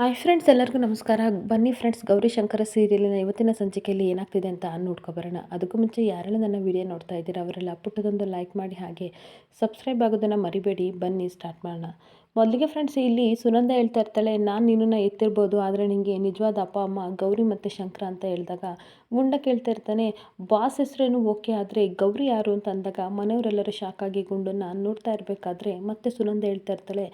Hi friends ಎಲ್ಲರಿಗೂ ನಮಸ್ಕಾರ. ಬನ್ನಿ ಫ್ರೆಂಡ್ಸ್ ಗೌರಿ ಶಂಕರ ಸೀರಿಯಲಿನ ಇವತ್ತಿನ ಸಂಚಿಕೆಯಲ್ಲಿ ಏನಾಗ್ತಿದೆ ಅಂತ ನೋಡ್ಕೊಬರೋಣ ಅದಕ್ಕೂ ಮುಂಚೆ ಯಾರೆಲ್ಲ ನನ್ನ ವಿಡಿಯೋ ನೋಡ್ತಾ ಇದ್ದೀರಾ, ಅವರೆಲ್ಲ ಪುಟ್ಟದೊಂದು ಲೈಕ್ ಮಾಡಿ ಹಾಗೆ ಸಬ್ಸ್ಕ್ರೈಬ್ ಆಗೋದನ್ನು ಮರಿಬೇಡಿ. ಬನ್ನಿ ಸ್ಟಾರ್ಟ್ ಮಾಡೋಣ. ಮೊದಲಿಗೆ ಫ್ರೆಂಡ್ಸ್ ಇಲ್ಲಿ ಸುನಂದ ಹೇಳ್ತಾ ಇರ್ತಾಳೆ, ನಾನು ನಿನ್ನನ್ನು ಎತ್ತಿರ್ಬೋದು, ಆದರೆ ನಿನಗೆ ನಿಜವಾದ ಅಪ್ಪ, ಅಮ್ಮ, ಗೌರಿ ಮತ್ತು ಶಂಕರ ಅಂತ ಹೇಳಿದಾಗ ಗುಂಡ ಕೇಳ್ತಾ ಇರ್ತಾನೆ. ಬಾಸ್ ಹೆಸರೇನು ಓಕೆ ಆದರೆ ಗೌರಿ ಯಾರು ಅಂತ ಅಂದಾಗ ಮನೆಯವರೆಲ್ಲರೂ ಶಾಕಾಗಿ ಗುಂಡನ್ನ ನೋಡ್ತಾ ಇರಬೇಕಾದ್ರೆ ಮತ್ತೆ ಸುನಂದ ಹೇಳ್ತಾ ಇರ್ತಾಳೆ,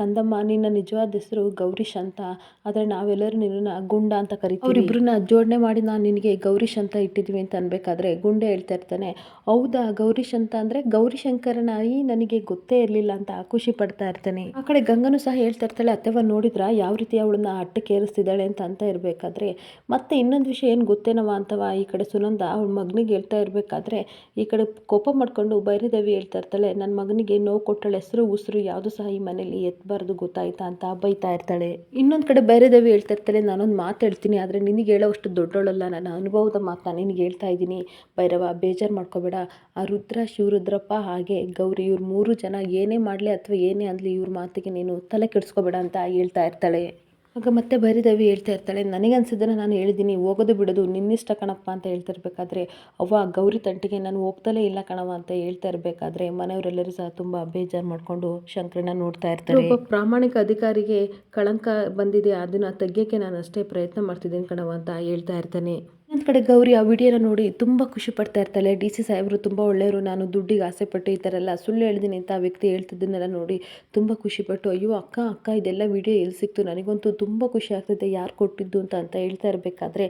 ಕಂದಮ್ಮ, ನಿನ್ನ ನಿಜವಾದ ಹೆಸರು ಗೌರೀಶ್ ಅಂತ ಆದರೆ ನಾವೆಲ್ಲರೂ ನಿನ್ನ ಗುಂಡ ಅಂತ ಕರಿತೀವಿ. ಅವರಿಬ್ಬರನ್ನ ಜೋಡಣೆ ಮಾಡಿ ನಾನು ನಿನಗೆ ಗೌರೀಶ್ ಅಂತ ಇಟ್ಟಿದ್ದೀವಿ ಅಂತ ಅನ್ಬೇಕಾದ್ರೆ ಗುಂಡೆ ಹೇಳ್ತಾ ಇರ್ತಾನೆ. ಹೌದಾ ಗೌರೀಶ್ ಅಂತ ಅಂದರೆ ಗೌರಿಶಂಕರನಾಯಿ ನನಗೆ ಗೊತ್ತೇ ಇರಲಿಲ್ಲ ಅಂತ ಖುಷಿ ಪಡ್ತಾ ಇರ್ತಾನೆ. ಆ ಕಡೆ ಗಂಗನು ಸಹ ಹೇಳ್ತಾ ಇರ್ತಾಳೆ, ಅತ್ತೆವ ನೋಡಿದ್ರ? ಯಾವ ರೀತಿ ಅವಳನ್ನ ಅಟ್ಟಕ್ಕೆ ಏರಿಸ್ತಿದ್ದಾಳೆ ಅಂತ ಅಂತ ಇರಬೇಕಾದ್ರೆ ಮತ್ತೆ ಇನ್ನೊಂದು ವಿಷಯ ಏನು ಗೊತ್ತೇನವ ಅಂತವ ಈ ಕಡೆ ಸುನಂದ ಅವಳ ಮಗನಿಗೆ ಹೇಳ್ತಾ ಇರಬೇಕಾದ್ರೆ ಈ ಕಡೆ ಕೋಪ ಮಾಡಿಕೊಂಡು ಭೈರದೇವಿ ಹೇಳ್ತಾ ಇರ್ತಾಳೆ ನನ್ನ ಮಗನಿಗೆ ನೋವು ಕೊಟ್ಟಳೆ, ಹೆಸರು, ಉಸಿರು ಯಾವುದು ಸಹ ಈ ಮನೇಲಿ ಎತ್ತಬಾರ್ದು ಗೊತ್ತಾಯ್ತಾ? ಅಂತ ಬೈತಾ ಇರ್ತಾಳೆ. ಇನ್ನೊಂದು ಕಡೆ ಭೈರದೇವಿ ಹೇಳ್ತಾ ಇರ್ತಾಳೆ, ನಾನೊಂದು ಮಾತು ಹೇಳ್ತೀನಿ, ಆದರೆ ನಿನಗೆ ಹೇಳೋಷ್ಟು ದೊಡ್ಡೋಳಲ್ಲ ನನ್ನ ಅನುಭವದ ಮಾತನ್ನ ನಿನಗೆ ಹೇಳ್ತಾ ಇದ್ದೀನಿ. ಭೈರವ, ಬೇಜಾರು ಮಾಡ್ಕೋಬೇಡ. ಆ ರುದ್ರ, ಶಿವರುದ್ರಪ್ಪ ಹಾಗೆ ಗೌರಿ, ಇವ್ರು ಮೂರು ಜನ ಏನೇ ಮಾಡಲಿ ಅಥವಾ ಏನೇ ಆಗಲಿ ಇವ್ರ ಮಾತಿಗೆ ನೀನು ತಲೆ ಕೆಡಿಸ್ಕೋಬೇಡ ಅಂತ ಹೇಳ್ತಾ ಇರ್ತಾಳೆ. ಆಗ ಮತ್ತೆ ಭೈರಿದೇವಿ ಹೇಳ್ತಾ ಇರ್ತಾಳೆ. ನನಗನ್ಸಿದ್ದನ್ನು ನಾನು ಹೇಳಿದ್ದೀನಿ, ಹೋಗೋದು ಬಿಡೋದು, ನಿನ್ನಿಷ್ಟ ಕಣಪ್ಪ ಅಂತ ಹೇಳ್ತಾ ಇರಬೇಕಾದ್ರೆ, ಅವ್ವ ಗೌರಿ ತಂಟಿಗೆ ನಾನು ಹೋಗ್ತಲೇ ಇಲ್ಲ ಕಣವ ಅಂತ ಹೇಳ್ತಾ ಇರಬೇಕಾದ್ರೆ, ಮನೆಯವರೆಲ್ಲರೂ ಸಹ ತುಂಬ ಬೇಜಾರು ಮಾಡಿಕೊಂಡು ಶಂಕರನ ನೋಡ್ತಾ ಇರ್ತಾರೆ. ಒಬ್ಬ ಪ್ರಾಮಾಣಿಕ ಅಧಿಕಾರಿಗೆ ಕಳಂಕ ಬಂದಿದೆ, ಅದನ್ನು ತೆಗಿಯೋಕ್ಕೆ ನಾನು ಅಷ್ಟೇ ಪ್ರಯತ್ನ ಮಾಡ್ತಿದ್ದೀನಿ ಕಣವ ಅಂತ ಹೇಳ್ತಾ ಇರ್ತಾನೆ. ಇನ್ನೊಂದು ಕಡೆ ಗೌರಿ ಆ ವಿಡಿಯೋನ ನೋಡಿ ತುಂಬ ಖುಷಿ ಪಡ್ತಾ ಇರ್ತಾಳೆ. ಡಿ ಸಿ ಸಾಹೇಬರು ತುಂಬ ಒಳ್ಳೆಯವರು. ನಾನು ದುಡ್ಡಿಗೆ ಆಸೆ ಪಟ್ಟು ಈ ಥರ ಎಲ್ಲ ಸುಳ್ಳು ಹೇಳಿದ್ದೀನಿ ಅಂತ ಆ ವ್ಯಕ್ತಿ ಹೇಳ್ತಿದ್ದನ್ನೆಲ್ಲ ನೋಡಿ ತುಂಬ ಖುಷಿಪಟ್ಟು ಅಯ್ಯೋ ಅಕ್ಕ ಅಕ್ಕ, ಇದೆಲ್ಲ ವಿಡಿಯೋ ಎಲ್ಲಿ ಸಿಕ್ತು? ನನಗಂತೂ ತುಂಬ ಖುಷಿ ಆಗ್ತಿದೆ. ಯಾರು ಕೊಟ್ಟಿದ್ದು ಅಂತ ಅಂತ ಹೇಳ್ತಾ ಇರಬೇಕಾದ್ರೆ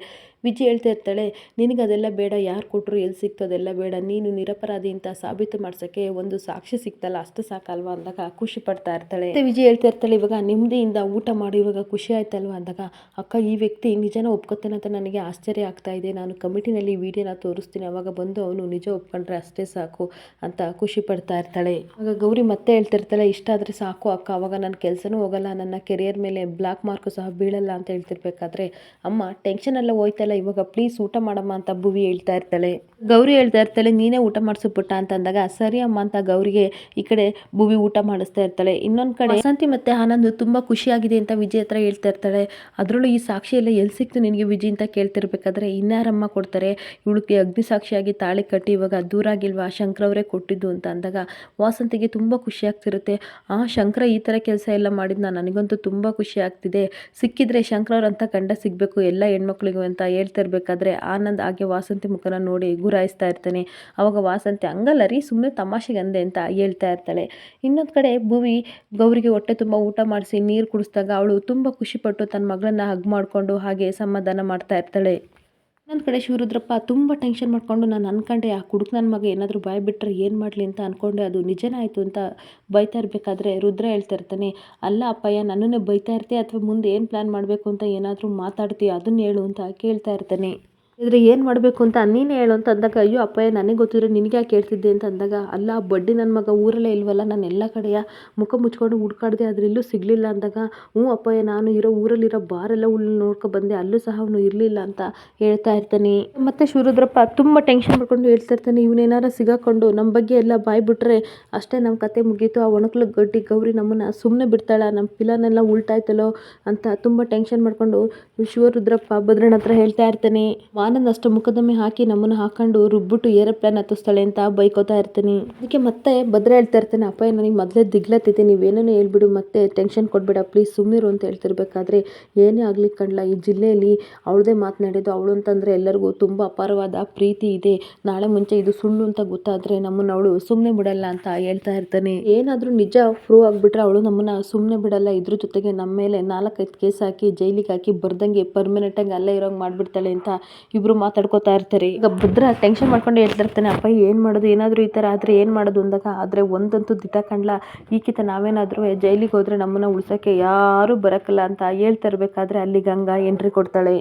ವಿಜಿ ಹೇಳ್ತಾ ಇರ್ತಾಳೆ, ನಿನಗೆ ಅದೆಲ್ಲ ಬೇಡ. ಯಾರು ಕೊಟ್ಟರು ಎಲ್ಲಿ ಸಿಕ್ತು ಅದೆಲ್ಲ ಬೇಡ. ನೀನು ನಿರಪರಾಧಿ ಅಂತ ಸಾಬೀತು ಮಾಡ್ಸೋಕ್ಕೆ ಒಂದು ಸಾಕ್ಷಿ ಸಿಕ್ತಲ್ಲ, ಅಷ್ಟು ಸಾಕಲ್ವಾ? ಅಂದಾಗ ಖುಷಿ ಪಡ್ತಾ ಇರ್ತಾಳೆ. ವಿಜಿ ಹೇಳ್ತಾ ಇರ್ತಾಳೆ, ಇವಾಗ ನೆಮ್ಮದಿಯಿಂದ ಊಟ ಮಾಡಿ. ಇವಾಗ ಖುಷಿ ಆಯ್ತಲ್ವಾ? ಅಂದಾಗ, ಅಕ್ಕ, ಈ ವ್ಯಕ್ತಿ ನಿಜನ ಒಪ್ಕೋತಾನೆ ಅಂತ ನನಗೆ ಆಶ್ಚರ್ಯ ಆಗ್ತಾ ಇದೆ ನಾನು ಕಮಿಟಿನಲ್ಲಿ ವಿಡಿಯೋನ ತೋರಿಸ್ತೀನಿ, ಅವಾಗ ಬಂದು ಅವನು ನಿಜ ಒಪ್ಕೊಂಡ್ರೆ ಅಷ್ಟೇ ಸಾಕು ಅಂತ ಖುಷಿ ಪಡ್ತಾ ಇರ್ತಾಳೆ ಆಗ ಗೌರಿ ಮತ್ತೆ ಹೇಳ್ತಿರ್ತಾಳೆ, ಇಷ್ಟ ಆದರೆ ಸಾಕು ಅಕ್ಕ, ಅವಾಗ ನನ್ನ ಕೆಲಸನೂ ಹೋಗಲ್ಲ, ನನ್ನ ಕೆರಿಯರ್ ಮೇಲೆ ಬ್ಲಾಕ್ ಮಾರ್ಕು ಸಹ ಬೀಳಲ್ಲ ಅಂತ ಹೇಳ್ತಿರ್ಬೇಕಾದ್ರೆ, ಅಮ್ಮ ಟೆನ್ಷನ್ ಎಲ್ಲ ಹೋಯ್ತಲ್ಲ ಇವಾಗ ಪ್ಲೀಸ್ ಊಟ ಮಾಡಮ್ಮ ಅಂತ ಭುವಿ ಹೇಳ್ತಾ ಇರ್ತಾಳೆ. ಗೌರಿ ಹೇಳ್ತಾ ಇರ್ತಾಳೆ, ನೀನೇ ಊಟ ಮಾಡಿಸು ಪುಟ್ಟ ಅಂತಂದಾಗ ಸರಿ ಅಮ್ಮ ಅಂತ ಗೌರಿಗೆ ಈ ಕಡೆ ಭುವಿ ಊಟ ಮಾಡಿಸ್ತಾ ಇರ್ತಾಳೆ. ಇನ್ನೊಂದು ಕಡೆ ವಸಂತಿ ಮತ್ತೆ ಆನಂದ್ ತುಂಬ ಖುಷಿಯಾಗಿದೆ ಅಂತ ವಿಜಯ್ ಹತ್ರ ಹೇಳ್ತಾ ಇರ್ತಾಳೆ, ಅದರಲ್ಲೂ ಈ ಸಾಕ್ಷಿ ಎಲ್ಲ ಎಲ್ಲಿ ಸಿಕ್ತು ನಿನಗೆ ವಿಜಯ್ ಅಂತ ಕೇಳ್ತಿರ್ಬೇಕಾದ್ರೆ ಇನ್ಯಾರಮ್ಮ ಕೊಡ್ತಾರೆ? ಇವಳಿಗೆ ಅಗ್ನಿ ಸಾಕ್ಷಿಯಾಗಿ ತಾಳಿ ಕಟ್ಟಿ ಇವಾಗ ದೂರಾಗಿಲ್ವಾ ಶಂಕರವರೇ ಕೊಟ್ಟಿದ್ದು ಅಂತ ಅಂದಾಗ ವಾಸಂತಿಗೆ ತುಂಬ ಖುಷಿ ಆಗ್ತಿರುತ್ತೆ. ಆ, ಶಂಕರ ಈ ಥರ ಕೆಲಸ ಎಲ್ಲ ಮಾಡಿದ್ನ? ನನಗಂತೂ ತುಂಬ ಖುಷಿ ಆಗ್ತಿದೆ. ಸಿಕ್ಕಿದ್ರೆ ಶಂಕರವ್ರಂತ ಕಂಡ ಸಿಗಬೇಕು, ಎಲ್ಲ ಹೆಣ್ಮಕ್ಳಿಗೂ ಅಂತ ಹೇಳ್ತಾ ಇರಬೇಕಾದ್ರೆ ಆನಂದ್ ಹಾಗೆ ವಾಸಂತಿ ಮುಖನ ನೋಡಿ ಗುರಾಯಿಸ್ತಾ ಇರ್ತಾನೆ. ಅವಾಗ ವಾಸಂತಿ, ಹಂಗಲ್ಲ ರೀ ಸುಮ್ಮನೆ ತಮಾಷೆಗೆ ಅಂದೆ ಅಂತ ಹೇಳ್ತಾ ಇರ್ತಾಳೆ. ಇನ್ನೊಂದು ಕಡೆ ಭುವಿ ಗೌರಿಗೆ ಹೊಟ್ಟೆ ತುಂಬ ಊಟ ಮಾಡಿಸಿ ನೀರು ಕುಡಿಸಿದಾಗ ಅವಳು ತುಂಬ ಖುಷಿಪಟ್ಟು ತನ್ನ ಮಗಳನ್ನ ಹಗ್ ಮಾಡಿಕೊಂಡು ಹಾಗೆ ಸಮಾಧಾನ ಮಾಡ್ತಾ ಇರ್ತಾಳೆ. ನನ್ನ ಕಡೆ ಶಿವರುದ್ರಪ್ಪ ತುಂಬ ಟೆನ್ಷನ್ ಮಾಡಿಕೊಂಡು ನಾನು ಅನ್ಕೊಂಡೆ, ಆ ಕುಡುಕ್ ನನ್ನ ಮಗ ಏನಾದರೂ ಬಾಯ್ ಬಿಟ್ಟರೆ ಏನು ಮಾಡಲಿ ಅಂತ ಅಂದ್ಕೊಂಡೆ ಅದು ನಿಜನೇ ಆಯಿತು ಅಂತ ಬೈತಾ ಇರಬೇಕಾದ್ರೆ ರುದ್ರ ಹೇಳ್ತಾ ಇರ್ತಾನೆ. ಅಲ್ಲ ಅಪ್ಪಯ್ಯ, ನನ್ನನ್ನೇ ಬೈತಾ ಇರ್ತೀಯ ಅಥವಾ ಮುಂದೆ ಏನು ಪ್ಲ್ಯಾನ್ ಮಾಡಬೇಕು ಅಂತ ಏನಾದರೂ ಮಾತಾಡ್ತೀಯ, ಅದನ್ನು ಹೇಳು ಅಂತ ಕೇಳ್ತಾ ಇರ್ತಾನೆ. ಇದ್ರೆ ಏನು ಮಾಡಬೇಕು ಅಂತ ನೀನೇ ಹೇಳು ಅಂತ ಅಂದಾಗ, ಅಯ್ಯೋ ಅಪ್ಪಯ್ಯ, ನನಗೆ ಗೊತ್ತಿದ್ರೆ ನಿನಗೆ ಯಾಕೆ ಹೇಳ್ತಿದ್ದೆ? ಅಂತ ಅಂದಾಗ, ಅಲ್ಲ, ಬಡ್ಡಿ ನನ್ನ ಮಗ ಊರಲ್ಲೇ ಇಲ್ವಲ್ಲ, ನಾನು ಎಲ್ಲ ಕಡೆಯ ಮುಖ ಮುಚ್ಕೊಂಡು ಹುಡ್ಕಾಡ್ದೆ ಎಲ್ಲೂ ಸಿಗಲಿಲ್ಲ ಅಂದಾಗ, ಹ್ಞೂ ಅಪ್ಪಯ್ಯ, ನಾನು ಇರೋ ಊರಲ್ಲಿರೋ ಬಾರೆಲ್ಲ ಉಳ್ ನೋಡ್ಕೊ ಬಂದೆ, ಅಲ್ಲೂ ಸಹ ಅವನು ಇರಲಿಲ್ಲ ಅಂತ ಹೇಳ್ತಾ ಇರ್ತಾನೆ. ಮತ್ತು ಶಿವರುದ್ರಪ್ಪ ತುಂಬ ಟೆನ್ಷನ್ ಮಾಡ್ಕೊಂಡು ಹೇಳ್ತಾ ಇರ್ತಾನೆ ಇವನೇನಾರ ಸಿಗಾಕೊಂಡು ನಮ್ಮ ಬಗ್ಗೆ ಎಲ್ಲ ಬಾಯ್ ಬಿಟ್ಟರೆ ಅಷ್ಟೇ ನಮ್ಮ ಕತೆ ಮುಗೀತು, ಆ ಒಣಕ್ಲು ಗಡ್ಡಿ ಗೌರಿ ನಮ್ಮನ್ನು ಸುಮ್ಮನೆ ಬಿಡ್ತಾಳ ನಮ್ಮ ಪಿಲಾನೆಲ್ಲ ಉಲ್ಟಾಯ್ತಲ್ಲೋ ಅಂತ ತುಂಬ ಟೆನ್ಷನ್ ಮಾಡ್ಕೊಂಡು ಶಿವರುದ್ರಪ್ಪ ಭದ್ರನ ಹತ್ರ ಹೇಳ್ತಾ ಇರ್ತಾನೆ. ಅಷ್ಟು ಮುಖದಮ್ಮೆ ಹಾಕಿ ನಮ್ಮನ್ನು ಹಾಕೊಂಡು ರುಬ್ಬಿಟ್ಟು ಏರೋಪ್ಲೇನ್ ಹತ್ತಿಸ್ತಾಳೆ ಅಂತ ಬೈಕೋತಾ ಇರ್ತೀನಿ. ಅದಕ್ಕೆ ಮತ್ತೆ ಭದ್ರ ಹೇಳ್ತಾ ಇರ್ತಾನೆ, ಅಪ್ಪ ನನಗೆ ಮೊದಲೇ ದಿಗ್ಲತ್ತಿದೆ ನೀವೇನೇ ಹೇಳ್ಬಿಡು, ಮತ್ತೆ ಟೆನ್ಷನ್ ಕೊಡಬೇಡ ಪ್ಲೀಸ್ ಸುಮ್ಮನಿರು ಅಂತ ಹೇಳ್ತಿರ್ಬೇಕಾದ್ರೆ ಏನೇ ಆಗಲಿ ಕಂಡ್ಲ ಈ ಜಿಲ್ಲೆಯಲ್ಲಿ ಅವಳದೇ ಮಾತನಾಡಿದ್ದು ಅವಳು ಅಂತಂದರೆ ಎಲ್ಲರಿಗೂ ತುಂಬ ಅಪಾರವಾದ ಪ್ರೀತಿ ಇದೆ. ನಾಳೆ ಮುಂಚೆ ಇದು ಸುಳ್ಳು ಅಂತ ಗೊತ್ತಾದರೆ ನಮ್ಮನ್ನು ಅವಳು ಸುಮ್ಮನೆ ಬಿಡಲ್ಲ ಅಂತ ಹೇಳ್ತಾ ಇರ್ತಾನೆ. ಏನಾದರೂ ನಿಜ ಪ್ರೂವ್ ಆಗಿಬಿಟ್ರೆ ಅವಳು ನಮ್ಮನ್ನು ಸುಮ್ಮನೆ ಬಿಡಲ್ಲ, ಇದ್ರ ಜೊತೆಗೆ ನಮ್ಮ ಮೇಲೆ ನಾಲ್ಕೈದು ಕೇಸ್ ಹಾಕಿ, ಜೈಲಿಗೆ ಹಾಕಿ ಬರ್ದಂಗೆ ಪರ್ಮನೆಂಟಾಗಿ ಅಲ್ಲೇ ಇರೋಂಗೆ ಮಾಡಿಬಿಡ್ತಾಳೆ ಅಂತ ಇಬ್ರು ಮಾತಾಡ್ಕೋತಾ ಇರ್ತಾರೆ. ಈಗ ಭದ್ರ ಟೆನ್ಷನ್ ಮಾಡ್ಕೊಂಡು ಹೇಳ್ತಾ ಇರ್ತಾನೆ ಅಪ್ಪ, ಏನು ಮಾಡೋದು? ಏನಾದರೂ ಈ ಥರ ಆದರೆ ಏನು ಮಾಡೋದು? ಅಂದಾಗ, ಆದರೆ ಒಂದಂತೂ ದಿಟ ಕಂಡ್ಲ ಈಕಿತ ನಾವೇನಾದರೂ ಜೈಲಿಗೆ ಹೋದರೆ ನಮ್ಮನ್ನು ಉಳ್ಸೋಕ್ಕೆ ಯಾರೂ ಬರಕಲ್ಲ ಅಂತ ಹೇಳ್ತಾ ಇರ್ಬೇಕಾದ್ರೆ ಅಲ್ಲಿ ಗಂಗಾ ಎಂಟ್ರಿ ಕೊಡ್ತಾಳೆ.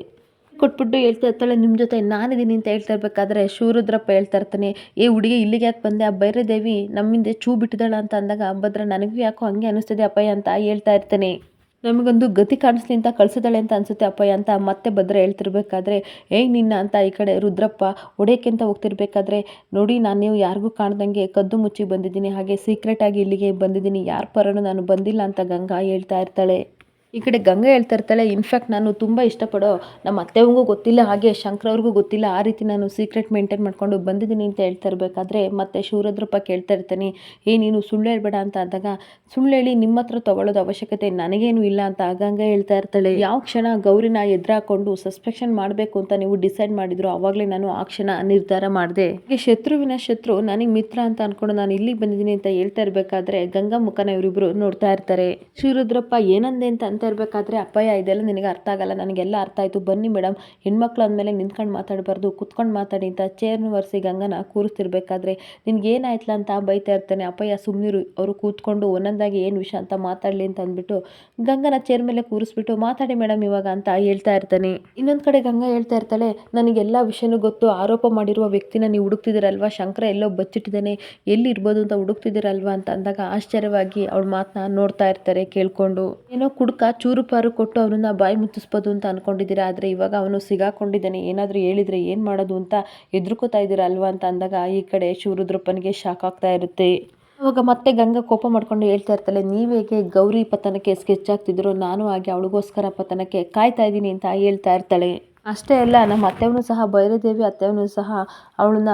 ಕೊಟ್ಬಿಟ್ಟು ಹೇಳ್ತಾ ಇರ್ತಾಳೆ ನಿಮ್ಮ ಜೊತೆ ನಾನಿದ್ದೀನಿ ಅಂತ ಹೇಳ್ತಾ ಇರ್ಬೇಕಾದ್ರೆ ಶಿವರುದ್ರಪ್ಪ ಹೇಳ್ತಾ ಇರ್ತಾನೆ, ಏ, ಹುಡುಗಿ, ಇಲ್ಲಿಗೆ ಯಾಕೆ ಬಂದೆ? ಆ ಭೈರದೇವಿ ನಮ್ಮಿಂದ ಚೂ ಬಿಟ್ಟಿದ್ದಾಳ ಅಂತ ಅಂದಾಗ, ಭದ್ರ, ನನಗೂ ಯಾಕೋ ಹಂಗೆ ಅನಿಸ್ತದೆ ಅಪ್ಪಯ್ಯ ಅಂತ ಹೇಳ್ತಾ ಇರ್ತಾನೆ. ನಮಗೊಂದು ಗತಿ ಕಾಣಿಸ್ಲಿ ಅಂತ ಕಳಿಸಿದಾಳೆ ಅಂತ ಅನ್ಸುತ್ತೆ ಅಪ್ಪಯ್ಯ ಅಂತ ಮತ್ತೆ ಭದ್ರ ಹೇಳ್ತಿರ್ಬೇಕಾದ್ರೆ, ಏಯ್ ನಿನ್ನ ಅಂತ ಈ ಕಡೆ ರುದ್ರಪ್ಪ ಅಂತ ಹೋಗ್ತಿರ್ಬೇಕಾದ್ರೆ, ನೋಡಿ ನಾನು ನೀವು ಯಾರಿಗೂ ಕಾಣ್ದಂಗೆ ಕದ್ದು ಮುಚ್ಚಿ ಬಂದಿದ್ದೀನಿ, ಹಾಗೆ ಸೀಕ್ರೆಟಾಗಿ ಇಲ್ಲಿಗೆ ಬಂದಿದ್ದೀನಿ, ಯಾರ ಪರನೂ ನಾನು ಬಂದಿಲ್ಲ ಅಂತ ಗಂಗಾ ಹೇಳ್ತಾ ಇರ್ತಾಳೆ. ಈ ಕಡೆ ಗಂಗಾ ಹೇಳ್ತಾ ಇರ್ತಾಳೆ ಇನ್ಫ್ಯಾಕ್ಟ್ ನಾನು ತುಂಬ ಇಷ್ಟಪಡೋ ನಮ್ಮ ಅತ್ತೆವಂಗೂ ಗೊತ್ತಿಲ್ಲ, ಹಾಗೆ ಶಂಕರ್ ಅವ್ರಿಗೂ ಗೊತ್ತಿಲ್ಲ, ಆ ರೀತಿ ನಾನು ಸೀಕ್ರೆಟ್ ಮೇಂಟೈನ್ ಮಾಡ್ಕೊಂಡು ಬಂದಿದ್ದೀನಿ ಅಂತ ಹೇಳ್ತಾ ಇರಬೇಕಾದ್ರೆ ಮತ್ತೆ ಶಿವರುದ್ರಪ್ಪ ಕೇಳ್ತಾ ಇರ್ತಾನೆ, ಏ, ನೀನು ಸುಳ್ಳು ಹೇಳ್ಬೇಡ ಅಂತ ಅಂದಾಗ, ಸುಳ್ಳು ಹೇಳಿ ನಿಮ್ಮ ಹತ್ರ ತೊಗೊಳ್ಳೋದು ಅವಶ್ಯಕತೆ ನನಗೇನು ಇಲ್ಲ ಅಂತ ಗಂಗಾ ಹೇಳ್ತಾ ಇರ್ತಾಳೆ. ಯಾವ ಕ್ಷಣ ಗೌರಿನ ಎದುರಾಕೊಂಡು ಸಸ್ಪೆಕ್ಷನ್ ಮಾಡಬೇಕು ಅಂತ ನೀವು ಡಿಸೈಡ್ ಮಾಡಿದ್ರು ಆವಾಗಲೇ ನಾನು ಆ ಕ್ಷಣ ನಿರ್ಧಾರ ಮಾಡಿದೆ. ಹೀಗೆ ಶತ್ರುವಿನ ಶತ್ರು, ನನಗೆ ಮಿತ್ರ ಅಂತ ಅಂದ್ಕೊಂಡು ನಾನು ಇಲ್ಲಿಗೆ ಬಂದಿದ್ದೀನಿ ಅಂತ ಹೇಳ್ತಾ ಇರಬೇಕಾದ್ರೆ ಗಂಗಾ ಮುಖನ ಇವರಿಬ್ರು ನೋಡ್ತಾ ಇರ್ತಾರೆ. ಶಿವರುದ್ರಪ್ಪ ಏನಂದೆ ಅಂತ ಅಂತ ಇರಬೇಕಾದ್ರೆ, ಅಪ್ಪಯ್ಯ, ಇದೆಲ್ಲ ನಿನಗೆ ಅರ್ಥ ಆಗಲ್ಲ, ನನಗೆಲ್ಲ ಅರ್ಥ ಆಯಿತು. ಬನ್ನಿ ಮೇಡಮ್ ಹೆಣ್ಮಕ್ಳು ಅಂದಮೇಲೆ ನಿಂತ್ಕೊಂಡು ಮಾತಾಡಬಾರ್ದು. ಕುತ್ಕೊಂಡು ಮಾತಾಡಿ ಅಂತ ಚೇರ್ನ ಒರೆಸಿ ಗಂಗನ ಕೂರಿಸ್ತಿರ್ಬೇಕಾದ್ರೆ ನಿನಗೇನಾಯ್ತಲ್ಲ ಅಂತ ಬೈತಾ ಇರ್ತಾನೆ. ಅಪ್ಪಯ್ಯ ಸುಮ್ಮನಿರು ಅವರು ಕೂತ್ಕೊಂಡು ಒಂದೊಂದಾಗಿ ಏನು ವಿಷಯ ಅಂತ ಮಾತಾಡಲಿ ಅಂತ ಅಂದ್ಬಿಟ್ಟು ಗಂಗನ ಚೇರ್ ಮೇಲೆ ಕೂರಿಸ್ಬಿಟ್ಟು, ಮಾತಾಡಿ ಮೇಡಮ್ ಇವಾಗ ಅಂತ ಹೇಳ್ತಾ ಇರ್ತಾನೆ. ಇನ್ನೊಂದು ಕಡೆ ಗಂಗಾ ಹೇಳ್ತಾ ಇರ್ತಾಳೆ, ನನಗೆಲ್ಲ ವಿಷಯನೂ ಗೊತ್ತು. ಆರೋಪ ಮಾಡಿರುವ ವ್ಯಕ್ತಿನ ನೀವು ಹುಡುಕ್ತಿದ್ದೀರಲ್ವಾ? ಶಂಕರ ಎಲ್ಲೋ ಬಚ್ಚಿಟ್ಟಿದ್ದಾನೆ. ಎಲ್ಲಿ ಇರ್ಬೋದು ಅಂತ ಹುಡುಕ್ತಿದ್ದೀರಲ್ವಾ? ಅಂತ ಅಂದಾಗ ಆಶ್ಚರ್ಯವಾಗಿ ಅವಳ ಮಾತನ್ನ ನೋಡ್ತಾ ಇರ್ತಾರೆ ಕೇಳ್ಕೊಂಡು. ಏನೋ ಕುಡ್ಕ ಚೂರು ಪಾರು ಕೊಟ್ಟು ಅವನನ್ನ ಬಾಯಿ ಮುಚ್ಚಿಸ್ಬೋದು ಅಂತ ಅಂದ್ಕೊಂಡಿದ್ದೀರಾ ಆದರೆ ಇವಾಗ ಅವನು ಸಿಗಾಕೊಂಡಿದ್ದಾನೆ. ಏನಾದರೂ ಹೇಳಿದರೆ ಏನು ಮಾಡೋದು ಅಂತ ಎದುರ್ಕೋತಾ ಇದ್ದೀರಾ ಅಲ್ವಾ ಅಂತ ಅಂದಾಗ ಈ ಕಡೆ ಶಿವರುದ್ರಪ್ಪನಿಗೆ ಶಾಕ್ ಆಗ್ತಾ ಇರುತ್ತೆ. ಅವಾಗ ಮತ್ತೆ ಗಂಗಾ ಕೋಪ ಮಾಡ್ಕೊಂಡು ಹೇಳ್ತಾ ಇರ್ತಾಳೆ ನೀವೇಗೆ ಗೌರಿ ಪತನಕ್ಕೆ ಸ್ಕೆಚ್ ಆಗ್ತಿದ್ರು ನಾನು ಹಾಗೆ ಅವಳಿಗೋಸ್ಕರ ಪತನಕ್ಕೆ ಕಾಯ್ತಾ ಇದ್ದೀನಿ ಅಂತ ಹೇಳ್ತಾ ಇರ್ತಾಳೆ. ಅಷ್ಟೇ ಅಲ್ಲ, ನಮ್ಮ ಅತ್ತೆಯವನು ಸಹ ಭೈರದೇವಿ ಅತ್ತೆಯವನು ಸಹ ಅವಳನ್ನ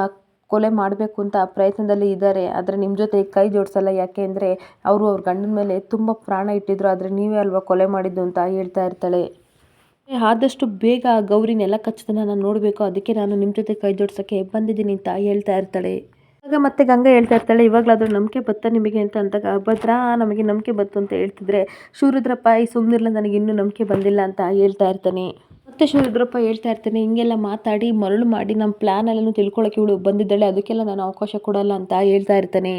ಕೊಲೆ ಮಾಡಬೇಕು ಅಂತ ಪ್ರಯತ್ನದಲ್ಲಿ ಇದ್ದಾರೆ. ಆದರೆ ನಿಮ್ಮ ಜೊತೆ ಕೈ ಜೋಡಿಸಲ್ಲ ಯಾಕೆ ಅಂದರೆ ಅವರು ಅವ್ರ ಗಂಡನ ಮೇಲೆ ತುಂಬ ಪ್ರಾಣ ಇಟ್ಟಿದ್ರು. ಆದರೆ ನೀವೇ ಅಲ್ವಾ ಕೊಲೆ ಮಾಡಿದ್ದು ಅಂತ ಹೇಳ್ತಾ ಇರ್ತಾಳೆ. ಆದಷ್ಟು ಬೇಗ ಗೌರಿನೆಲ್ಲ ಕಚ್ಚದನ್ನ ನಾನು ನೋಡಬೇಕು. ಅದಕ್ಕೆ ನಾನು ನಿಮ್ಮ ಜೊತೆ ಕೈ ಜೋಡಿಸೋಕ್ಕೆ ಬಂದಿದ್ದೀನಿ ಅಂತ ಹೇಳ್ತಾ ಇರ್ತಾಳೆ. ಇವಾಗ ಮತ್ತೆ ಗಂಗಾ ಹೇಳ್ತಾ ಇರ್ತಾಳೆ, ಇವಾಗಲಾದ್ರೂ ನಂಬಿಕೆ ಬತ್ತ ನಿಮಗೆ ಅಂತ? ಅಂದಾಗ ಭದ್ರಾ, ನಮಗೆ ನಂಬಿಕೆ ಬತ್ತು ಅಂತ ಹೇಳ್ತಿದ್ರೆ ಶೂರುದ್ರಪ್ಪ ಈ ಸುಮ್ಮನಿರಲ್ಲ ನನಗೆ ಇನ್ನೂ ನಂಬಿಕೆ ಬಂದಿಲ್ಲ ಅಂತ ಹೇಳ್ತಾ ಇರ್ತಾನೆ. ಮತ್ತೆ ಶಿವರುದ್ರಪ್ಪ ಹೇಳ್ತಾ ಇರ್ತಾನೆ, ಹಿಂಗೆಲ್ಲ ಮಾತಾಡಿ, ಮರಳು ಮಾಡಿ ನಮ್ಮ ಪ್ಲ್ಯಾನ್ ಎಲ್ಲನೂ ತಿಳ್ಕೊಳಕ್ಕೆ ಇವಳು ಬಂದಿದ್ದಾಳೆ, ಅದಕ್ಕೆಲ್ಲ ನಾನು ಅವಕಾಶ ಕೊಡಲ್ಲ ಅಂತ ಹೇಳ್ತಾ ಇರ್ತಾನೆ.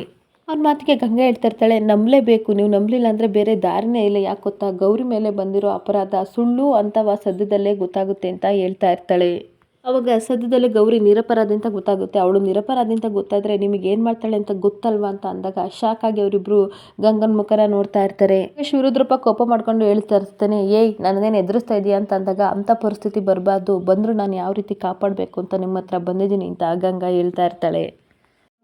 ಅವ್ರ ಮಾತಿಗೆ ಗಂಗಾ ಹೇಳ್ತಾ ಇರ್ತಾಳೆ, ನಂಬಲೇಬೇಕು, ನೀವು ನಂಬಲಿಲ್ಲ ಅಂದರೆ ಬೇರೆ ದಾರಿನೇ ಇಲ್ಲ, ಯಾಕೆ ಗೊತ್ತಾ? ಗೌರಿ ಮೇಲೆ ಬಂದಿರೋ ಅಪರಾಧ ಸುಳ್ಳು, ಅಂತವ ಸದ್ಯದಲ್ಲೇ ಗೊತ್ತಾಗುತ್ತೆ ಅಂತ ಹೇಳ್ತಾ ಇರ್ತಾಳೆ. ಅವಾಗ ಸದ್ಯದಲ್ಲೇ ಗೌರಿ ನಿರಪರಾಧಿ ಅಂತ ಗೊತ್ತಾಗುತ್ತೆ. ಅವಳು ನಿರಪರಾಧಿ ಅಂತ ಗೊತ್ತಾದರೆ ನಿಮಗೆ ಏನು ಮಾಡ್ತಾಳೆ ಅಂತ ಗೊತ್ತಲ್ವಾ ಅಂತ ಅಂದಾಗ ಶಾಕ್ ಆಗಿ ಅವರಿಬ್ಬರು ಗಂಗನ ಮುಖರ ನೋಡ್ತಾ ಇರ್ತಾರೆ. ಶಿವರುದ್ರಪ್ಪ ಕೋಪ ಮಾಡ್ಕೊಂಡು ಹೇಳ್ತಾ ಇರ್ತಾನೆ, ಏಯ್ ನನ್ನದೇನು ಎದುರಿಸ್ತಾ ಇದೆಯಾ? ಅಂತ ಅಂದಾಗ ಅಂಥ ಪರಿಸ್ಥಿತಿ ಬರಬಾರ್ದು. ಬಂದರೂ ನಾನು ಯಾವ ರೀತಿ ಕಾಪಾಡಬೇಕು ಅಂತ ನಿಮ್ಮ ಹತ್ರ ಬಂದಿದ್ದೀನಿ, ಅಂತ ಗಂಗಾ ಹೇಳ್ತಾ ಇರ್ತಾಳೆ.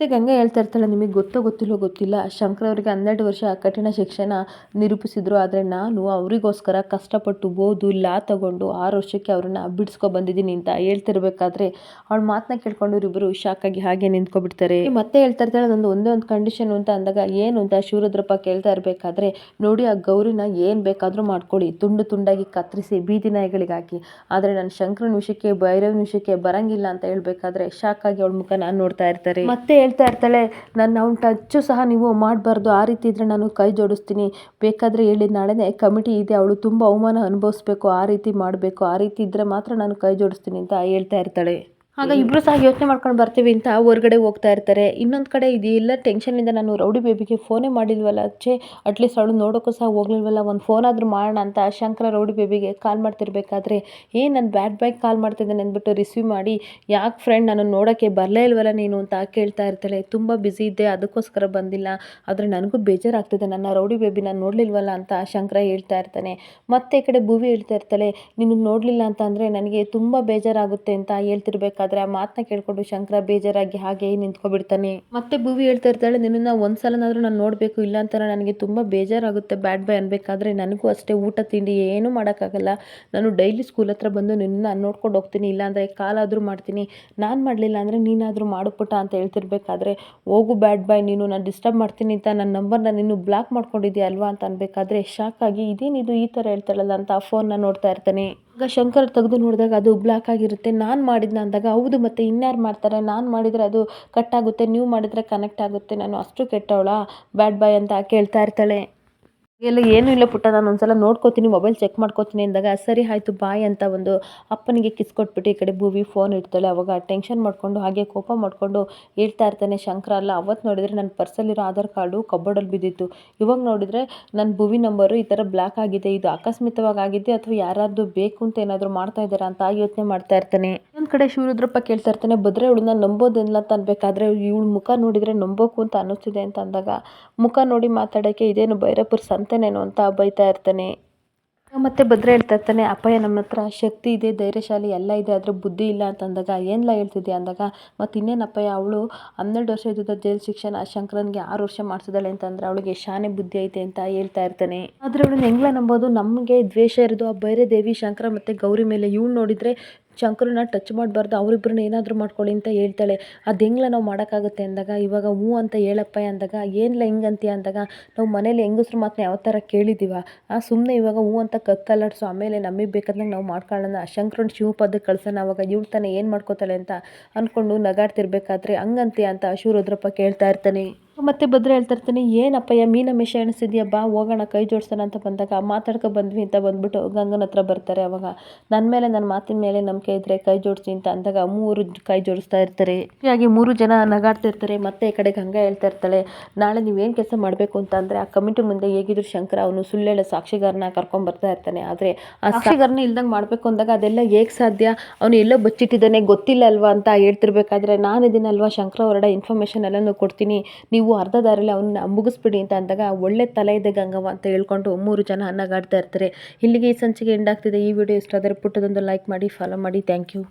ಮತ್ತೆ ಗಂಗಾ ಹೇಳ್ತಾ ಇರ್ತಾಳೆ, ನಿಮಗೆ ಗೊತ್ತೋ ಗೊತ್ತಿಲ್ಲೋ ಗೊತ್ತಿಲ್ಲ. ಶಂಕರ್ ಅವರಿಗೆ ಹನ್ನೆರಡು ವರ್ಷ ಕಠಿಣ ಶಿಕ್ಷೆನ ನಿರೂಪಿಸಿದ್ರು. ಆದರೆ ನಾನು ಅವರಿಗೋಸ್ಕರ ಕಷ್ಟಪಟ್ಟು ಓದು, ಲಾ ತಗೊಂಡು ಆರು ವರ್ಷಕ್ಕೆ ಅವ್ರನ್ನ ಬಿಡಿಸ್ಕೊ ಬಂದಿದ್ದೀನಿ ಅಂತ ಹೇಳ್ತಿರ್ಬೇಕಾದ್ರೆ ಅವಳ ಮಾತನ್ನ ಕೇಳ್ಕೊಂಡು ಇವರಿಬ್ಬರು ಶಾಕಾಗಿ ಹಾಗೆ ನಿಂತ್ಕೊಬಿಡ್ತಾರೆ. ಮತ್ತೆ ಹೇಳ್ತಾ ಇರ್ತಾಳೆ, ನಂದು ಒಂದೇ ಒಂದು ಕಂಡೀಷನ್ ಅಂತ ಅಂದಾಗ ಏನು ಅಂತ ಶಿವರುದ್ರಪ್ಪ ಕೇಳ್ತಾ ಇರಬೇಕಾದ್ರೆ, ನೋಡಿ ಆ ಗೌರಿನ ಏನು ಬೇಕಾದರೂ ಮಾಡ್ಕೊಳ್ಳಿ. ತುಂಡು ತುಂಡಾಗಿ ಕತ್ತರಿಸಿ ಬೀದಿ ನಾಯಿಗಳಿಗೆ ಹಾಕಿ. ಆದರೆ ನಾನು ಶಂಕರನ ವಿಷಯಕ್ಕೆ, ಭೈರವನ ವಿಷಯಕ್ಕೆ ಬರಂಗಿಲ್ಲ ಅಂತ ಹೇಳಬೇಕಾದ್ರೆ, ಶಾಕಾಗಿ ಅವಳ ಮುಖ ನಾನು ನೋಡ್ತಾ ಇರ್ತಾರೆ. ಮತ್ತೆ ಹೇಳ್ತಾ ಇರ್ತಾಳೆ, ನನ್ನ ಅವ್ನ ಟಚ್ಚು ಸಹ ನೀವು ಮಾಡಬಾರ್ದು, ಆ ರೀತಿ ಇದ್ದರೆ ನಾನು ಕೈ ಜೋಡಿಸ್ತೀನಿ. ಬೇಕಾದರೆ ಹೇಳಿ, ನಾಳೆನೇ ಕಮಿಟಿ ಇದೆ, ಅವಳು ತುಂಬ ಅವಮಾನ ಅನುಭವಿಸ್ಬೇಕು, ಆ ರೀತಿ ಮಾಡಬೇಕು, ಆ ರೀತಿ ಇದ್ದರೆ ಮಾತ್ರ ನಾನು ಕೈ ಜೋಡಿಸ್ತೀನಿ, ಅಂತ ಹೇಳ್ತಾ ಇರ್ತಾಳೆ. ಆಗ ಇಬ್ಬರು ಸಹ ಯೋಚನೆ ಮಾಡ್ಕೊಂಡು ಬರ್ತೀವಿ ಅಂತ ಹೊರಗಡೆ ಹೋಗ್ತಾ ಇರ್ತಾರೆ. ಇನ್ನೊಂದು ಕಡೆ ಇದೆಲ್ಲ ಟೆನ್ಷನಿಂದ ನಾನು ರೌಡಿ ಬೇಬಿಗೆ ಫೋನೇ ಮಾಡಿಲ್ವಲ್ಲ ಛೇ ಅಟ್ಲೀಸ್ಟ್ ಅವಳು ನೋಡೋಕ್ಕೂ ಸಹ ಹೋಗ್ಲಿಲ್ವಲ್ಲ, ಒಂದು ಫೋನ್ ಆದರೂ ಮಾಡೋಣ ಅಂತ ಶಂಕರ ರೌಡಿ ಬೇಬಿಗೆ ಕಾಲ್ ಮಾಡ್ತಿರ್ಬೇಕಾದ್ರೆ, ಏ, ನಾನು ಬ್ಯಾಡ್ ಬೈಕ್ ಕಾಲ್ ಮಾಡ್ತಿದ್ದೇನೆ ಅಂದ್ಬಿಟ್ಟು ರಿಸೀವ್ ಮಾಡಿ, ಯಾಕೆ ಫ್ರೆಂಡ್ ನಾನು ನೋಡೋಕ್ಕೆ ಬರಲೇ ಇಲ್ವಲ್ಲ ನೀನು ಅಂತ ಕೇಳ್ತಾ ಇರ್ತಾಳೆ. ತುಂಬ ಬ್ಯುಸಿ ಇದ್ದೆ, ಅದಕ್ಕೋಸ್ಕರ ಬಂದಿಲ್ಲ. ಆದರೆ ನನಗೂ ಬೇಜಾರಾಗ್ತಿದೆ, ನನ್ನ ರೌಡಿ ಬೇಬಿ ನಾನು ನೋಡಲಿಲ್ವಲ್ಲ ಅಂತ ಶಂಕರ ಹೇಳ್ತಾ ಇರ್ತಾನೆ. ಮತ್ತೆ ಕಡೆ ಭೂವಿ ಹೇಳ್ತಾ ಇರ್ತಾಳೆ, ನೀನು ನೋಡಲಿಲ್ಲ ಅಂತ ಅಂದರೆ ನನಗೆ ತುಂಬ ಬೇಜಾರಾಗುತ್ತೆ ಅಂತ ಹೇಳ್ತಿರ್ಬೇಕಾದ್ರೆ ಆ ಮಾತನ್ನ ಕೇಳ್ಕೊಂಡು ಶಂಕರ ಬೇಜಾರಾಗಿ ಹಾಗೆ ನಿಂತ್ಕೊಬಿಡ್ತಾನೆ. ಮತ್ತೆ ಭೂವಿ ಹೇಳ್ತಾ ಇರ್ತಾಳೆ ನಿನ್ನ ಒಂದ್ಸಲನಾದ್ರೂ ನಾನು ನೋಡಬೇಕು ಇಲ್ಲ ಅಂತ ನನಗೆ ತುಂಬ ಬೇಜಾರಾಗುತ್ತೆ, ಬ್ಯಾಡ್ ಬೈ ಅನ್ಬೇಕಾದ್ರೆ ನನಗೂ ಅಷ್ಟೇ ಊಟ, ತಿಂಡಿ ಏನೂ ಮಾಡೋಕ್ಕಾಗಲ್ಲ. ನಾನು ಡೈಲಿ ಸ್ಕೂಲ್ ಹತ್ರ ಬಂದು ನಿನ್ನ ನೋಡ್ಕೊಂಡು ಹೋಗ್ತೀನಿ, ಇಲ್ಲಾಂದರೆ ಕಾಲಾದರೂ ಮಾಡ್ತೀನಿ. ನಾನು ಮಾಡಲಿಲ್ಲ ಅಂದರೆ ನೀನಾದರೂ ಮಾಡುಪುಟ ಅಂತ ಹೇಳ್ತಿರ್ಬೇಕಾದ್ರೆ, ಹೋಗು ಬ್ಯಾಡ್ ಬಾಯ್, ನೀನು ನಾನು ಡಿಸ್ಟರ್ಬ್ ಮಾಡ್ತೀನಿ ಅಂತ ನನ್ನ ನಂಬರ್ನ ನೀನು ಬ್ಲಾಕ್ ಮಾಡ್ಕೊಂಡಿದ್ಯಾ ಅಲ್ವಾ ಅಂತ ಅನ್ಬೇಕಾದ್ರೆ, ಶಾಕ್ ಆಗಿ, ಇದೇನಿದು ಈ ಥರ ಹೇಳ್ತಾಳಲ್ಲ ಅಂತ ಆ ಫೋನ್ನ ನೋಡ್ತಾ ಇರ್ತಾನೆ. ಆಗ ಶಂಕರ್ ತೆಗೆದು ನೋಡಿದಾಗ ಅದು ಬ್ಲಾಕ್ ಆಗಿರುತ್ತೆ. ನಾನು ಮಾಡಿದ್ನ ಅಂದಾಗ ಹೌದು ಮತ್ತೆ ಇನ್ಯಾರು ಮಾಡ್ತಾರೆ? ನಾನು ಮಾಡಿದರೆ ಅದು ಕಟ್ ಆಗುತ್ತೆ, ನೀವು ಮಾಡಿದರೆ ಕನೆಕ್ಟ್ ಆಗುತ್ತೆ. ನಾನು ಅಷ್ಟು ಕೆಟ್ಟವಳ? ಬ್ಯಾಡ್ ಬಾಯ್ ಅಂತ ಕೇಳ್ತಾ ಇರ್ತಾಳೆ. ಎಲ್ಲ ಏನೂ ಇಲ್ಲ ಪುಟ್ಟ, ನಾನು ಒಂದ್ಸಲ ನೋಡ್ಕೋತೀನಿ ಮೊಬೈಲ್ ಚೆಕ್ ಮಾಡ್ಕೋತೀನಿ ಅಂದಾಗ ಸರಿ ಆಯಿತು ಬಾಯ್ ಅಂತ ಒಂದು ಅಪ್ಪನಿಗೆ ಕಿಸ್ ಕೊಟ್ಬಿಟ್ಟು ಈ ಕಡೆ ಭೂವಿ ಫೋನ್ ಇಡ್ತಾಳೆ. ಅವಾಗ ಟೆನ್ಷನ್ ಮಾಡಿಕೊಂಡು, ಹಾಗೆ ಕೋಪ ಮಾಡಿಕೊಂಡು ಹೇಳ್ತಾ ಇರ್ತಾನೆ, ಶಂಕರ, ಅಲ್ಲ ಅವತ್ತು ನೋಡಿದರೆ ನನ್ನ ಪರ್ಸಲ್ಲಿರೋ ಆಧಾರ್ ಕಾರ್ಡು ಕಬೋರ್ಡಲ್ಲಿ ಬಿದ್ದಿತ್ತು. ಇವಾಗ ನೋಡಿದರೆ ನನ್ನ ಭೂವಿ ನಂಬರು ಈ ಥರ ಬ್ಲಾಕ್ ಆಗಿದೆ, ಇದು ಅಕಸ್ಮಿತವಾಗಿ ಆಗಿದೆ, ಅಥವಾ ಯಾರಾದರೂ ಬೇಕು ಅಂತ ಏನಾದರೂ ಮಾಡ್ತಾ ಇದ್ದಾರಾ ಅಂತ ಯೋಚನೆ ಮಾಡ್ತಾ ಇರ್ತಾನೆ. ಇನ್ನೊಂದು ಕಡೆ ಶಿವರುದ್ರಪ್ಪ ಕೇಳ್ತಾ ಇರ್ತಾನೆ ಬದ್ರೆ ಇವಳನ್ನ ನಂಬೋದಿಲ್ಲ ಅಂತ ಇವಳು ಮುಖ ನೋಡಿದರೆ ನಂಬೋಕು ಅಂತ ಅನ್ನಿಸ್ತಿದೆ ಅಂತ ಅಂದಾಗ, ಮುಖ ನೋಡಿ ಮಾತಾಡೋಕ್ಕೆ, ಇದೇನು ಭೈರಪುರ ಸಂತೆನೇನು ಅಂತ ಬೈತಾ ಇರ್ತಾನೆ. ಮತ್ತೆ ಭದ್ರ ಹೇಳ್ತಾ ಇರ್ತಾನೆ, ಅಪ್ಪಯ್ಯ, ನಮ್ಮ ಹತ್ರ ಶಕ್ತಿ ಇದೆ, ಧೈರ್ಯಶಾಲಿ ಎಲ್ಲ ಇದೆ, ಆದರೆ ಬುದ್ಧಿ ಇಲ್ಲ ಅಂತ ಅಂದಾಗ ಏನೆಲ್ಲ ಹೇಳ್ತಿದ್ದೆ ಅಂದಾಗ, ಮತ್ತು ಇನ್ನೇನು ಅಪ್ಪಯ್ಯ, ಅವಳು ಹನ್ನೆರಡು ವರ್ಷ ಇದ್ದಿದ್ದ ಜೈಲು ಆ ಶಂಕರನ್ಗೆ ಆರು ವರ್ಷ ಮಾಡಿಸಿದಾಳೆ ಅಂತಂದರೆ ಅವಳಿಗೆ ಶಾನೆ ಬುದ್ಧಿ ಐತೆ ಅಂತ ಹೇಳ್ತಾ ಇರ್ತಾನೆ. ಆದರೆ ಅವಳನ್ನ ಹೆಂಗ್ಲ ನಂಬೋದು? ನಮಗೆ ದ್ವೇಷ ಇರೋದು, ಆ ಬೈರೆ ದೇವಿ, ಶಂಕರ ಮತ್ತು ಗೌರಿ ಮೇಲೆ ಇವಳು ನೋಡಿದರೆ ಶಂಕರನ್ನ ಟಚ್ ಮಾಡಬಾರ್ದು ಅವರಿಬ್ಬರನ್ನ ಏನಾದರೂ ಮಾಡ್ಕೊಳ್ಳಿ ಅಂತ ಹೇಳ್ತಾಳೆ. ಅದು ಹೆಂಗ್ಲ ನಾವು ಮಾಡೋಕ್ಕಾಗುತ್ತೆ ಅಂದಾಗ, ಇವಾಗ ಹ್ಞೂ ಅಂತ ಹೇಳಪ್ಪ ಅಂದಾಗ ಏನಿಲ್ಲ ಹಿಂಗಂತೀಯ ಅಂದಾಗ, ನಾವು ಮನೇಲಿ ಹೆಂಗಸ್ರು ಮಾತನ್ನ ಯಾವ ಥರ ಕೇಳಿದ್ದೀವ ಆ ಸುಮ್ಮನೆ ಇವಾಗ ಹ್ಞೂ ಅಂತ ಕತ್ತಲಾಡಿಸು, ಆಮೇಲೆ ನಮಗೆ ಬೇಕಾದಂಗೆ ನಾವು ಮಾಡ್ಕೊಳ್ಳೋಣ ಶಂಕರನ್ ಶಿವಪದಕ್ಕೆ ಕಳ್ಸೋಣ, ಅವಾಗ ಇವಳು ತಾನೇ ಏನು ಮಾಡ್ಕೋತಾಳೆ ಅಂತ ಅಂದ್ಕೊಂಡು ನಗಾಡ್ತಿರ್ಬೇಕಾದ್ರೆ ಹಂಗಂತೀಯ ಅಂತ ಶಿವರುದ್ರಪ್ಪ ಕೇಳ್ತಾ ಇರ್ತಾನೆ. ಮತ್ತೆ ಭದ್ರ ಹೇಳ್ತಾ ಇರ್ತಾನೆ ಏನಪ್ಪಯ್ಯ ಮೀನ ಮೇಷ ಎಣಿಸಿದ್ಯಾ? ಬಾ, ಹೋಗೋಣ, ಕೈ ಜೋಡಿಸೋಣ ಅಂತ ಬಂದಾಗ ಮಾತಾಡ್ಕೊ ಬಂದ್ವಿ ಅಂತ ಬಂದ್ಬಿಟ್ಟು ಗಂಗನ ಹತ್ರ ಬರ್ತಾರೆ ಅವಾಗ. ನನ್ನ ಮೇಲೆ ನನ್ನ ಮಾತಿನ ಮೇಲೆ ನಂಬಿಕೆ ಇದ್ರೆ ಕೈ ಜೋಡಿಸಿ ಅಂತ ಅಂದಾಗ ಮೂರು ಕೈ ಜೋಡಿಸ್ತಾ ಇರ್ತಾರೆ. ಹೀಗಾಗಿ ಮೂರು ಜನ ನಗಾಡ್ತಿರ್ತಾರೆ ಮತ್ತೆ ಈ ಕಡೆ ಗಂಗಾ ಹೇಳ್ತಾ ಇರ್ತಾಳೆ, ನಾಳೆ ನೀವೇನು ಕೆಲಸ ಮಾಡಬೇಕು ಅಂತ ಅಂದರೆ ಆ ಕಮಿಟಿ ಮುಂದೆ ಹೇಗಿದ್ರು ಶಂಕರ ಅವನು ಸುಳ್ಳೆಳ ಸಾಕ್ಷಿಗಾರನ ಕರ್ಕೊಂಡು ಬರ್ತಾ ಇರ್ತಾನೆ, ಆದರೆ ಆ ಸಾಕ್ಷಿಗಾರನ ಇಲ್ದಂಗೆ ಮಾಡಬೇಕು ಅಂದಾಗ ಅದೆಲ್ಲ ಹೇಗೆ ಸಾಧ್ಯ? ಅವನು ಎಲ್ಲೋ ಬಚ್ಚಿಟ್ಟಿದ್ದಾನೆ, ಗೊತ್ತಿಲ್ಲ ಅಲ್ವಾ ಅಂತ ಹೇಳ್ತಿರ್ಬೇಕಾದ್ರೆ ನಾನು ಇದನ್ನಲ್ವಾ ಶಂಕರ ಹೊರಡ ಇನ್ಫಾರ್ಮೇಷನ್ ಎಲ್ಲನೂ ಕೊಡ್ತೀನಿ, ನೀವು ಅರ್ಧ ದಾರಿಯಲ್ಲಿ ಅವನ್ನ ಮುಗಿಸ್ಬಿಡಿ ಅಂತ ಅಂದಾಗ ಒಳ್ಳೆ ತಲೆ ಇದೆ ಗಂಗವ್ವ ಅಂತ ಹೇಳ್ಕೊಂಡು ಮೂರು ಜನ ಅನ್ನಗಾಡ್ತಾ ಇರ್ತಾರೆ. ಇಲ್ಲಿಗೆ ಈ ಸಂಚಿಕೆ ಎಂಡ್ ಆಗ್ತಿದೆ. ಈ ವಿಡಿಯೋ ಇಷ್ಟ ಆದರೆ ಪುಟ್ಟದೊಂದು ಲೈಕ್ ಮಾಡಿ ಫಾಲೋ ಮಾಡಿ. Thank you